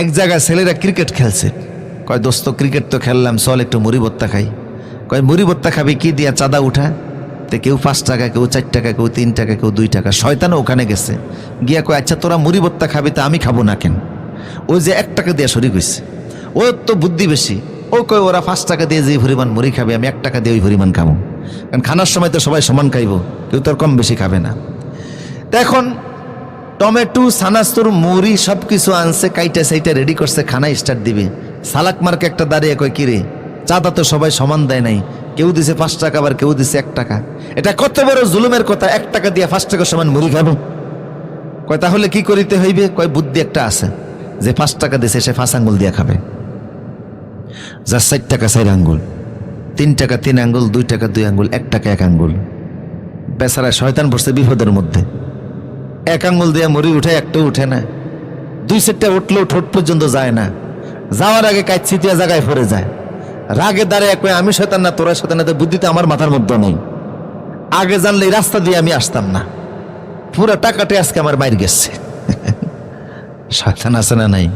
এক জায়গায় ছেলেরা ক্রিকেট খেলছে। কয়, দোস্ত, ক্রিকেট তো খেললাম, চল একটু মুড়ি ভর্তা খাই। কয়, মুড়ি ভর্তা খাবি কি দিয়া, চাঁদা উঠা? তে কেউ পাঁচ টাকা, কেউ চার টাকা, কেউ তিন টাকা, কেউ দুই টাকা। শয়তানও ওখানে গেছে। গিয়া কয় আচ্ছা তোরা মুড়ি ভর্তা খাবি তা আমি খাব না কেন? ওই যে এক টাকা দিয়ে শরিক হয়েছে ও তো বুদ্ধি বেশি। ও কয়, ওরা পাঁচ টাকা দিয়ে যে পরিমাণ মুড়ি খাবে, আমি এক টাকা দিয়ে ওই পরিমাণ খাব। কারণ খানার সময় তো সবাই সমান খাইব, কেউ তো আর কম বেশি খাবে না। এখন টমেটো, সানাস্তুর, মুড়ি সব কিছু আনছে, কাইটা সাইটা রেডি করছে খানা স্টার্ট দিবে। সালাক মার্কে একটা দাঁড়িয়ে কয়, কিরে, চাঁদা তো সবাই সমান দেয় নাই। কেউ দিছে পাঁচ টাকা আবার কেউ দিছে এক টাকা। এটা কত বড় জুলুমের কথা, এক টাকা দিয়ে পাঁচ টাকা সমান মুড়ি খাব? কয়, তাহলে কি করিতে হইবে? কয়, বুদ্ধি একটা আছে। যে পাঁচ টাকা দিছে, সে পাঁচ আঙ্গুল দিয়ে খাবে। যার চার টাকা চার আঙ্গুল, তিন টাকা তিন আঙ্গুল, দুই টাকা দুই আঙ্গুল, এক টাকা এক আঙ্গুল। বেচারা শয়তান বসছে বিপদের মধ্যে। এক আঙুল দিয়ে মরি উঠে একটা উঠে না। দুই সেটটা উঠলেও ঠোঁট পর্যন্ত যায় না। যাওয়ার আগে ছিটিয়া জায়গায় পড়ে যায়। রাগে দাঁড়িয়ে কয়ে, আমি শয়তান না, তোরা শয়তান না, তো বুদ্ধিতে আমার মাথার মধ্যে নেই। আগে জানলে রাস্তা দিয়ে আমি আসতাম না। পুরো টাকাটে আজকে আমার মায়ের গেছে। শয়তান আছে না নাই?